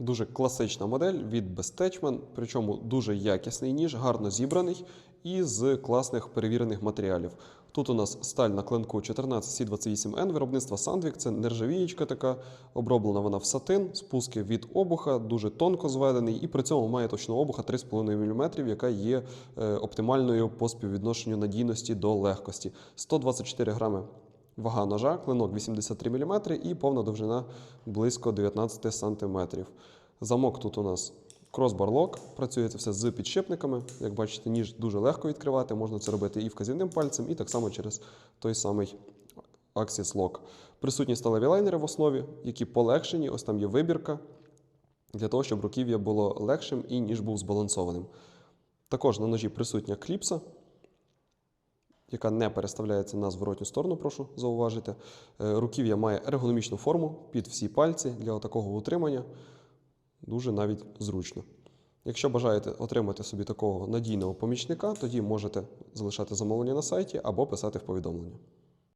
Дуже класична модель від Bestechman, причому дуже якісний ніж, гарно зібраний і з класних перевірених матеріалів. Тут у нас сталь на клинку 14C28N виробництва Sandvik. Це нержавієчка така, оброблена вона в сатин, спуски від обуха, дуже тонко зведений, і при цьому має точну обуха 3,5 мм, яка є е, оптимальною по співвідношенню надійності до легкості. 124 грами Вага ножа, клинок 83 мм і повна довжина близько 19 см. Замок тут у нас кросбар-лок, працює це все з підшипниками. Як бачите, ніж дуже легко відкривати, можна це робити і вказівним пальцем, і так само через той самий Axis Lock. Присутні сталеві лайнери в основі, які полегшені, ось там є вибірка, для того, щоб руків'я було легшим і ніж був збалансованим. Також на ножі присутня кліпса, яка не переставляється на зворотню сторону, прошу зауважити. Е, Руків'я має ергономічну форму під всі пальці для такого утримання. Дуже навіть зручно. Якщо бажаєте отримати собі такого надійного помічника, тоді можете залишати замовлення на сайті або писати в повідомлення.